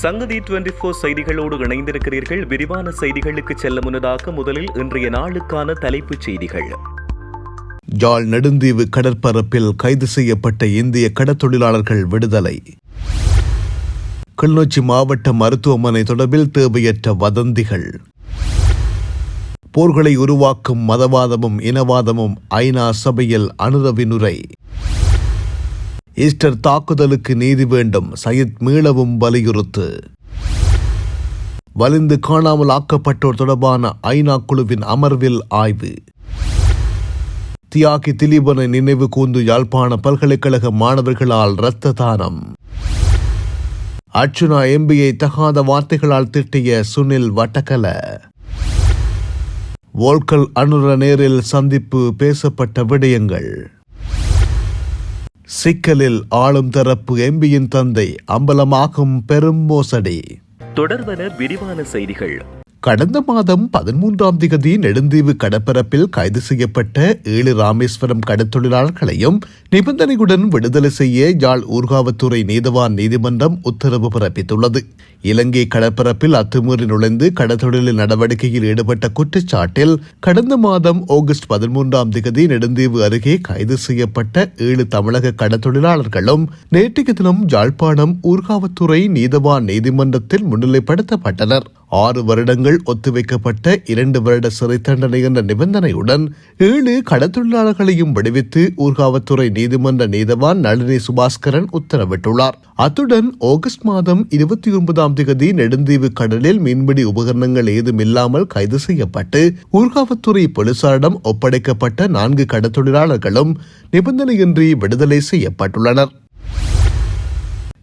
சங்கதி twenty four செய்திகளோடு இணைந்திருக்கிறீர்கள். விரிவான செய்திகளுக்கு செல்ல முன்னதாக முதலில் இன்றைய நாளுக்கான தலைப்புச் செய்திகள். யாழ் நெடுந்தீவு கடற்பரப்பில் கைது செய்யப்பட்ட இந்திய கடத்தொழிலாளர்கள் விடுதலை. கிளிநொச்சி மாவட்ட மருத்துவமனை தொடர்பில் தேவையற்ற வதந்திகள். போர்களை உருவாக்கும் மதவாதமும் இனவாதமும் ஐநா சபையில் அனுரவினுரை ஈஸ்டர் தாக்குதலுக்கு நீதி வேண்டும் சயித் மீளவும் வலியுறுத்து. வலிந்து காணாமல் ஆக்கப்பட்டோர் தொடர்பான ஐநா குழுவின் அமர்வில் ஆய்வு. தியாகி திலீபனை நினைவு கூந்து யாழ்ப்பாண பல்கலைக்கழக மாணவர்களால் இரத்த தானம். அர்ச்சுனா எம்பியை தகாத வார்த்தைகளால் திட்டிய சுனில் வட்டக்கல. வோல்கல் அனுர நேரில் சந்திப்பு பேசப்பட்ட விடயங்கள். சிக்கலில் ஆளும் தரப்பு எம்பியின் தந்தை அம்பலமாகும் பெரும் மோசடி. தொடர்வன விரிவான செய்திகள். கடந்த மாதம் பதிமூன்றாம் திகதி நெடுந்தீவு கடற்பரப்பில் கைது செய்யப்பட்ட ஏழு ராமேஸ்வரம் கடத்தொழிலாளர்களையும் நிபந்தனையுடன் விடுதலை செய்ய யாழ் ஊர்காவத்துறை நீதவான் நீதிமன்றம் உத்தரவு பிறப்பித்துள்ளது. இலங்கை கடற்பரப்பில் அத்துமீறி நுழைந்து கடத்தொழில் நடவடிக்கையில் ஈடுபட்ட குற்றச்சாட்டில் கடந்த மாதம் ஆகஸ்ட் பதிமூன்றாம் திகதி நெடுந்தீவு அருகே கைது செய்யப்பட்ட ஏழு தமிழக கடத்தொழிலாளர்களும் நேற்றைய தினம் யாழ்ப்பாணம் ஊர்காவத்துறை நீதவான் நீதிமன்றத்தில் முன்னிலைப்படுத்தப்பட்டனர். ஆறு வருடங்கள் ஒத்திவைக்கப்பட்ட இரண்டு வருட சிறை தண்டனை என்ற நிபந்தனையுடன் ஏழு கடத்தொழிலாளர்களையும் விடுவித்து ஊர்காவத்துறை நீதிமன்ற நீதவான் நளினி சுபாஸ்கரன் உத்தரவிட்டுள்ளார். அத்துடன் ஆகஸ்ட் மாதம் இருபத்தி ஒன்பதாம் தேதி நெடுந்தீவு கடலில் மீன்பிடி உபகரணங்கள் ஏதும் இல்லாமல் கைது செய்யப்பட்டு ஊர்காவத்துறை போலீசாரிடம் ஒப்படைக்கப்பட்ட நான்கு கடத்தொழிலாளர்களும் நிபந்தனையின்றி விடுதலை செய்யப்பட்டுள்ளனர்.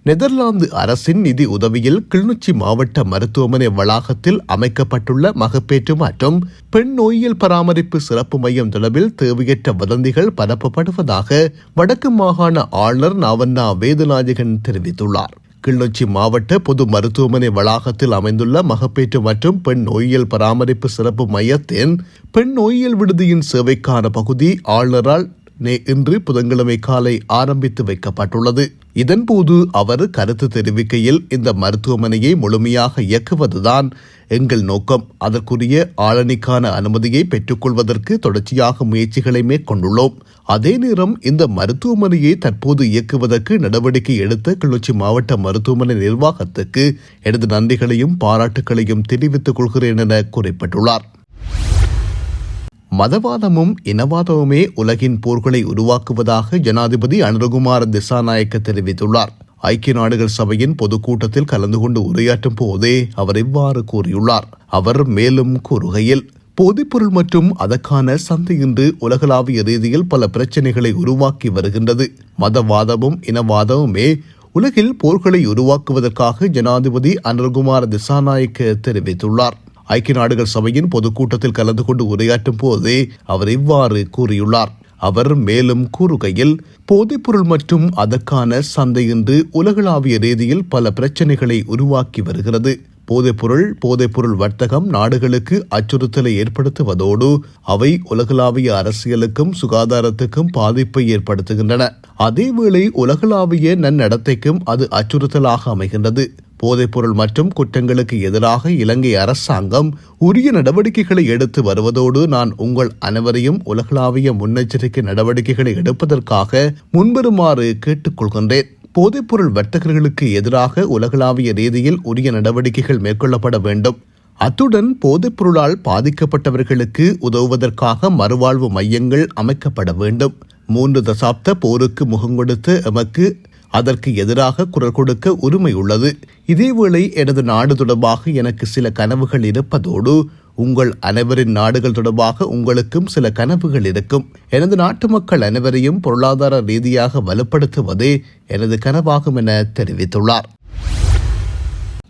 நெதர்லாந்து அரசின் நிதி உதவியில் கிளிநொச்சி மாவட்ட மருத்துவமனை வளாகத்தில் அமைக்கப்பட்டுள்ள மகப்பேற்று மற்றும் பெண் நோயியல் பராமரிப்பு சிறப்பு மையம் தொடர்பில் தேவையற்ற வதந்திகள் பரப்பப்படுவதாக வடக்கு மாகாண ஆளுநர் நாவண்ணா வேதநாயகன் தெரிவித்துள்ளார். கிளிநொச்சி மாவட்ட பொது மருத்துவமனை வளாகத்தில் அமைந்துள்ள மகப்பேற்று மற்றும் பெண் நோயியல் பராமரிப்பு சிறப்பு மையத்தின் பெண் நோயியல் விடுதியின் சேவைக்கான பகுதி ஆளுநரால் நே இன்று புதன்கிழமை காலை ஆரம்பித்து வைக்கப்பட்டுள்ளது. இதன்போது அவர் கருத்து தெரிவிக்கையில் இந்த மருத்துவமனையை முழுமையாக இயக்குவதுதான் எங்கள் நோக்கம். அதற்குரிய ஆளணிக்கான அனுமதியை பெற்றுக்கொள்வதற்கு தொடர்ச்சியாக முயற்சிகளை மேற்கொண்டுள்ளோம். அதே நேரம் இந்த மருத்துவமனையை தற்போது இயக்குவதற்கு நடவடிக்கை எடுத்த கிளர்ச்சி மாவட்ட மருத்துவமனை நிர்வாகத்துக்கு எனது நன்றிகளையும் பாராட்டுகளையும் தெரிவித்துக் கொள்கிறேன் என குறிப்பிட்டுள்ளார். மதவாதமும் இனவாதமுமே உலகின் போர்களை உருவாக்குவதாக ஜனாதிபதி அனுரகுமார் திசாநாயக்க தெரிவித்துள்ளார். ஐக்கிய நாடுகள் சபையின் பொதுக்கூட்டத்தில் கலந்து கொண்டு உரையாற்றும் போதே அவர் இவ்வாறு கூறியுள்ளார். அவர் மேலும் கூறுகையில் போதைப்பொருள் மற்றும் அதற்கான சந்தை இன்று உலகளாவிய ரீதியில் பல பிரச்சனைகளை உருவாக்கி வருகின்றது. மதவாதமும் இனவாதமுமே உலகில் போர்களை உருவாக்குவதற்காக ஜனாதிபதி அனுர்குமார் திசாநாயக்க தெரிவித்துள்ளார். ஐக்கிய நாடுகள் சபையின் பொதுக்கூட்டத்தில் கலந்து கொண்டு உரையாற்றும் போதே அவர் இவ்வாறு கூறியுள்ளார். அவர் மேலும் கூறுகையில் போதைப்பொருள் மற்றும் அதற்கான சந்தை இன்று உலகளாவிய ரீதியில் பல பிரச்சனைகளை உருவாக்கி வருகிறது. போதைப்பொருள் போதைப்பொருள் வர்த்தகம் நாடுகளுக்கு அச்சுறுத்தலை ஏற்படுத்துவதோடு அவை உலகளாவிய அரசியலுக்கும் சுகாதாரத்துக்கும் பாதிப்பை ஏற்படுத்துகின்றன. அதேவேளை உலகளாவிய நன்னடத்தைக்கும் அது அச்சுறுத்தலாக அமைகின்றது. போதைப்பொருள் மற்றும் குற்றங்களுக்கு எதிராக இலங்கை அரசாங்கம் உரிய நடவடிக்கைகளை எடுத்து வருவதோடு நான் உங்கள் அனைவரையும் உலகளாவிய முன்னெச்சரிக்கை நடவடிக்கைகளை எடுப்பதற்காக முன்வருமாறு கேட்டுக்கொள்கின்றேன். போதைப்பொருள் வர்த்தகர்களுக்கு எதிராக உலகளாவிய ரீதியில் உரிய நடவடிக்கைகள் மேற்கொள்ளப்பட வேண்டும். அத்துடன் போதைப்பொருளால் பாதிக்கப்பட்டவர்களுக்கு உதவுவதற்காக மறுவாழ்வு மையங்கள் அமைக்கப்பட வேண்டும். மூன்று தசாப்த போருக்கு முகங்கொடுத்து எமக்கு அதற்கு எதிராக குரல் கொடுக்க உரிமை உள்ளது. இதேவேளை எனது நாடு தொடர்பாக எனக்கு சில கனவுகள் இருப்பதோடு உங்கள் அனைவரின் நாடுகள் தொடர்பாக உங்களுக்கும் சில கனவுகள் இருக்கும். எனது நாட்டு மக்கள் அனைவரையும் பொருளாதார ரீதியாக வலுப்படுத்துவதே எனது கனவாகும் என தெரிவித்துள்ளார்.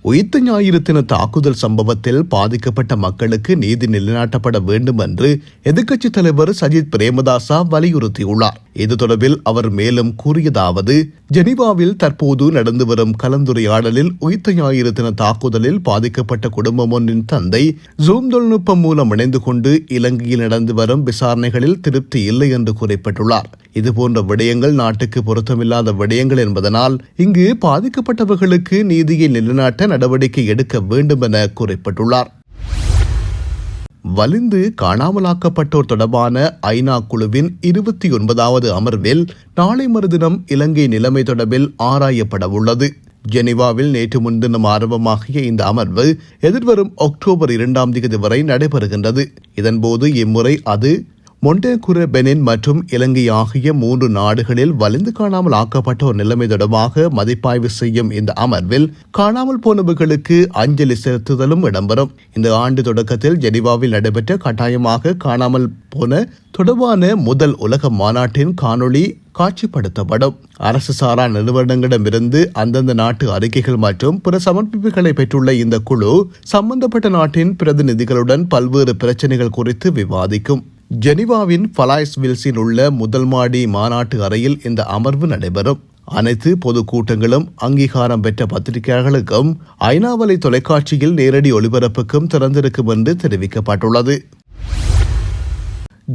உயிர்த்த ஞாயிறு தின தாக்குதல் சம்பவத்தில் பாதிக்கப்பட்ட மக்களுக்கு நீதி நிலைநாட்டப்பட வேண்டும் என்று எதிர்க்கட்சித் தலைவர் சஜித் பிரேமதாசா வலியுறுத்தியுள்ளார். இது தொடர்பில் அவர் மேலும் கூறியதாவது ஜெனீவாவில் தற்போது நடந்து வரும் கலந்துரையாடலில் உயிர்த்த ஞாயிறு தின தாக்குதலில் பாதிக்கப்பட்ட குடும்பம் ஒன்றின் தந்தை ஜூம் தொழில்நுட்பம் மூலம் இணைந்து கொண்டு இலங்கையில் நடந்து வரும் விசாரணைகளில் திருப்தி இல்லை என்று குறிப்பிட்டுள்ளார். இதுபோன்ற விடயங்கள் நாட்டுக்கு பொருத்தமில்லாத விடயங்கள் என்பதனால் இங்கு பாதிக்கப்பட்டவர்களுக்கு நீதியை நிலைநாட்ட நடவடிக்கை எடுக்க வேண்டும் என குறிப்பிட்டுள்ளார். வலிந்து காணாமலாக்கப்பட்டோர் தொடர்பான ஐநா குழுவின் இருபத்தி ஒன்பதாவது அமர்வில் நாளை மறுதினம் இலங்கை நிலைமை தொடர்பில் ஆராயப்படவுள்ளது ஜெனீவாவில் நேற்று முன்தினம் ஆரம்பமாகிய இந்த அமர்வு எதிர்வரும் அக்டோபர் இரண்டாம் தேதி வரை நடைபெறுகின்றது. இதன்போது இம்முறை அது மொண்டேகுர பெனின் மற்றும் இலங்கை ஆகிய மூன்று நாடுகளில் வலிந்து காணாமல் ஆக்கப்பட்டோர் நிலைமை தொடர்பாக மதிப்பாய்வு செய்யும் இந்த அமர்வில் காணாமல் போனவர்களுக்கு அஞ்சலி செலுத்துதலும் இடம்பெறும். இந்த ஆண்டு தொடக்கத்தில் ஜெனிவாவில் நடைபெற்ற கட்டாயமாக காணாமல் போன தொடர்பான முதல் உலக மாநாட்டின் காணொளி காட்சிப்படுத்தப்படும். அரசு சாரா நிறுவனங்களிடமிருந்து அந்தந்த நாட்டு அறிக்கைகள் மற்றும் பிற சமர்ப்பிப்புகளை பெற்றுள்ள இந்த குழு சம்பந்தப்பட்ட நாட்டின் பிரதிநிதிகளுடன் பல்வேறு பிரச்சனைகள் குறித்து விவாதிக்கும். ஜெனீவாவின் ஃபலாய்ஸ் வில்ஸில் உள்ள முதல் மாடி மாநாட்டு அறையில் இந்த அமர்வு நடைபெறும். அனைத்து பொது கூட்டங்களும் அங்கீகாரம் பெற்ற பத்திரிகையாளர்களுக்கும் ஐநாவலை தொலைக்காட்சியில் நேரடி ஒளிபரப்புக்கும் திறந்திருக்கும் என்று தெரிவிக்கப்பட்டுள்ளது.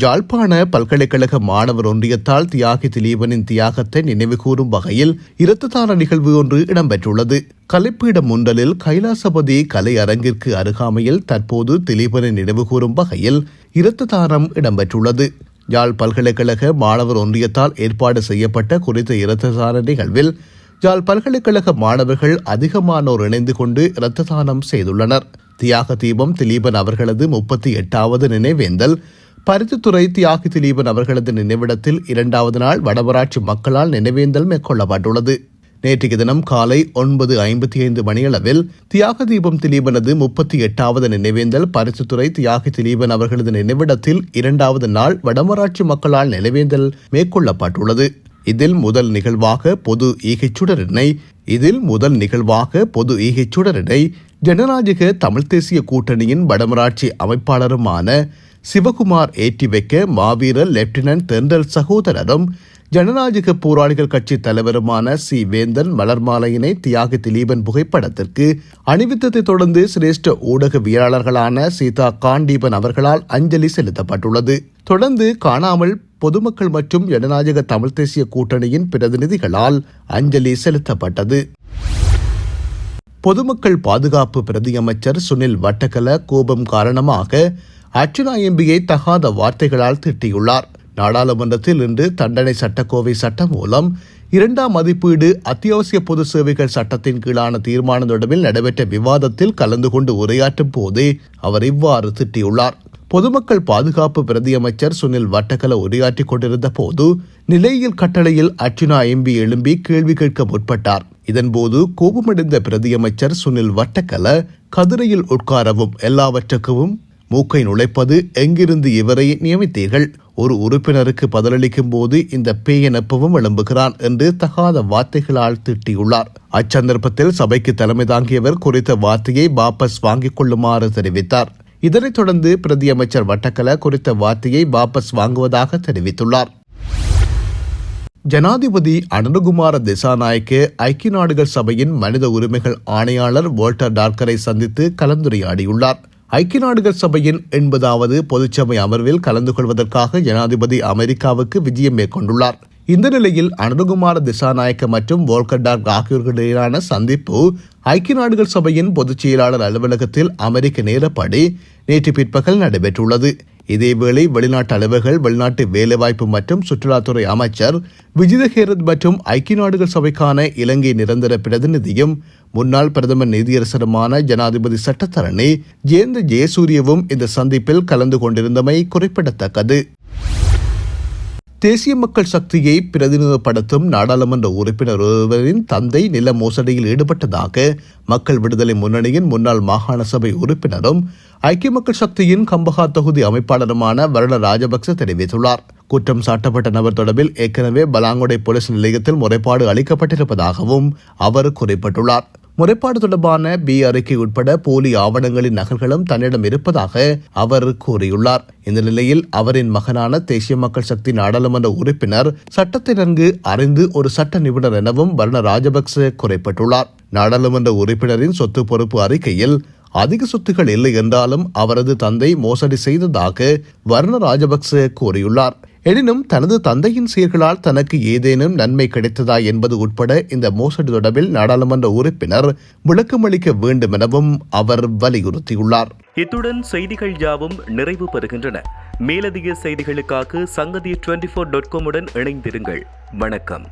ஜாழ்ப்பாண பல்கலைக்கழக மாணவர் ஒன்றியத்தால் தியாகி திலீபனின் தியாகத்தை நினைவுகூரும் வகையில் இரத்ததார நிகழ்வு ஒன்று இடம்பெற்றுள்ளது. கலைப்பீடம் முண்டலில் கைலாசபதி கலை அரங்கிற்கு அருகாமையில் தற்போது திலீபனை நினைவுகூரும் வகையில் இரத்த தானம் இடம்பெற்றுள்ளது. யாழ் பல்கலைக்கழக மாணவர் ஒன்றியத்தால் ஏற்பாடு செய்யப்பட்ட குறித்த இரத்த தான நிகழ்வில் யாழ் பல்கலைக்கழக மாணவர்கள் அதிகமானோர் இணைந்து கொண்டு இரத்த தானம் செய்துள்ளனர். தியாக தீபம் திலீபன் அவர்களது முப்பத்தி எட்டாவது நினைவேந்தல். பருத்தித்துறை தியாகி திலீபன் அவர்களது நினைவிடத்தில் இரண்டாவது நாள் வடமராட்சி மக்களால் நினைவேந்தல் மேற்கொள்ளப்பட்டுள்ளது. நேற்றைய தினம் காலை ஒன்பது ஐம்பத்தி ஐந்து மணியளவில் தியாக தீபம் திலீபனது முப்பத்தி எட்டாவது நினைவேந்தல் பரிசுத்துறை தியாக திலீபன் அவர்களது நினைவிடத்தில் இரண்டாவது நாள் வடமராட்சி மக்களால் நினைவேந்தல் மேற்கொள்ளப்பட்டுள்ளது. இதில் முதல் நிகழ்வாக பொது ஈகைச்சுடரினை இதில் முதல் நிகழ்வாக பொது ஈகைச்சுடரினை ஜனநாயக தமிழ்த் தேசிய கூட்டணியின் வடமராட்சி அமைப்பாளருமான சிவகுமார் ஏற்றி வைக்க மாவீரர் லெப்டினன்ட் தென்றல் சகோதரரும் ஜனநாயக போராளிகள் கட்சி தலைவருமான சி. வேந்தன் மலர்மாலையினை தியாகி திலீபன் புகைப்படத்திற்கு அணிவித்ததை தொடர்ந்து சிரேஷ்ட ஊடகவியலாளர்களான சீதா காண்டீபன் அவர்களால் அஞ்சலி செலுத்தப்பட்டுள்ளது. தொடர்ந்து காணாமல் பொதுமக்கள் மற்றும் ஜனநாயக தமிழ் தேசிய கூட்டணியின் பிரதிநிதிகளால் அஞ்சலி செலுத்தப்பட்டது. பொதுமக்கள் பாதுகாப்பு பிரதியமைச்சர் சுனில் வட்டக்கல கோபம் காரணமாக அர்ச்சுனா எம்பியை தகாத வார்த்தைகளால் திட்டியுள்ளார். நாடாளுமன்றத்தில் இன்று தண்டனை சட்டக்கோவை சட்டம் மூலம் இரண்டாம் மதிப்பீடு அத்தியாவசிய பொது சேவைகள் சட்டத்தின் கீழான தீர்மானம் தொடர்பில் நடைபெற்ற விவாதத்தில் கலந்து கொண்டு உரையாற்றும் போதே அவர் இவ்வாறு திட்டியுள்ளார். பொதுமக்கள் பாதுகாப்பு பிரதியமைச்சர் சுனில் வட்டக்கல உரையாற்றிக் கொண்டிருந்த போது நிலையில் கட்டளையில் அர்ச்சுனா எம்பி எழும்பி கேள்வி கேட்க முற்பட்டார். இதன்போது கோபமடைந்த பிரதியமைச்சர் சுனில் வட்டக்கல கதிரையில் உட்காரவும் எல்லாவற்றுக்கும் மூக்கை நுழைப்பது எங்கிருந்து இவரை நியமித்தீர்கள்? ஒரு உறுப்பினருக்கு பதிலளிக்கும் போது இந்த பேயனப்பவும் எழும்புகிறான் என்று தகாத வார்த்தைகளால் திட்டியுள்ளார். அச்சந்தர்ப்பத்தில் சபைக்கு தலைமை தாங்கியவர் குறித்த வார்த்தையை வாபஸ் வாங்கிக் கொள்ளுமாறு தெரிவித்தார். இதனைத் தொடர்ந்து பிரதியமைச்சர் வட்டக்கல குறித்த வார்த்தையை வாபஸ் வாங்குவதாக தெரிவித்துள்ளார். ஜனாதிபதி அனுகுமார திசாநாயக்க ஐக்கிய நாடுகள் சபையின் மனித உரிமைகள் ஆணையாளர் வோல்டர் டார்கரை சந்தித்து கலந்துரையாடியுள்ளார். ஐக்கிய நாடுகள் சபையின் எண்பதாவது பொதுச்சபை அமர்வில் கலந்து கொள்வதற்காக ஜனாதிபதி அமெரிக்காவுக்கு விஜயம் மேற்கொண்டுள்ளார். இந்த நிலையில் அனுகுமார திசாநாயக்க மற்றும் வோல்கர் டார்க் ஆகியோர்களிடையிலான சந்திப்பு ஐக்கிய நாடுகள் சபையின் பொதுச் செயலாளர் அலுவலகத்தில் அமெரிக்க நேரப்படி நேற்று பிற்பகல் நடைபெற்றுள்ளது. இதேவேளை வெளிநாட்டு அலுவல்கள் வெளிநாட்டு வேலைவாய்ப்பு மற்றும் சுற்றுலாத்துறை அமைச்சர் விஜித ஹேரத் மற்றும் ஐக்கிய நாடுகள் சபைக்கான இலங்கை நிரந்தர பிரதிநிதியும் முன்னாள் பிரதமர் நீதியரசருமான ஜனாதிபதி சட்டத்தரணி ஜெயந்த ஜெயசூரியவும் இந்த சந்திப்பில் கலந்து கொண்டிருந்தமை குறிப்பிடத்தக்கது. தேசிய மக்கள் சக்தியை பிரதிநிதிப்படுத்தும் நாடாளுமன்ற உறுப்பினர் ஒருவரின் தந்தை நில மோசடியில் ஈடுபட்டதாக மக்கள் விடுதலை முன்னணியின் முன்னாள் மாகாண சபை உறுப்பினரும் ஐக்கிய மக்கள் சக்தியின் கம்பஹா தொகுதி அமைப்பாளருமான வருண ராஜபக்ச தெரிவித்துள்ளார். குற்றம் சாட்டப்பட்ட நபர் தொடர்பில் ஏற்கனவே பலாங்குடை போலீஸ் நிலையத்தில் முறைப்பாடு அளிக்கப்பட்டிருப்பதாகவும் அவர் குறிப்பிட்டுள்ளார். முறைப்பாடு தொடர்பான பி அறிக்கை உட்பட போலி ஆவணங்களின் நகல்களும் தன்னிடம் இருப்பதாக அவர் கூறியுள்ளார். இந்த நிலையில் அவரின் மகனான தேசிய மக்கள் சக்தி நாடாளுமன்ற உறுப்பினர் சட்டத்தை நன்கு அறிந்து ஒரு சட்ட நிபுணர் எனவும் வர்ண ராஜபக்ச குறைப்பட்டுள்ளார். நாடாளுமன்ற உறுப்பினரின் சொத்து பொறுப்பு அறிக்கையில் அதிக சொத்துக்கள் இல்லை என்றாலும் அவரது தந்தை மோசடி செய்ததாக வர்ண ராஜபக்ச கூறியுள்ளார். எனினும் தனது தந்தையின் சீர்களால் தனக்கு ஏதேனும் நன்மை கிடைத்ததா என்பது உட்பட இந்த மோசடி தொடர்பில் நாடாளுமன்ற உறுப்பினர் விளக்கமளிக்க வேண்டும் எனவும் அவர் வலியுறுத்தியுள்ளார். இத்துடன் செய்திகள் யாவும் நிறைவு பெறுகின்றன. மேலதிக செய்திகளுக்காக சங்கதி டுவெண்டி ஃபோர் டாட் காமுடன் இணைந்திருங்கள். வணக்கம்.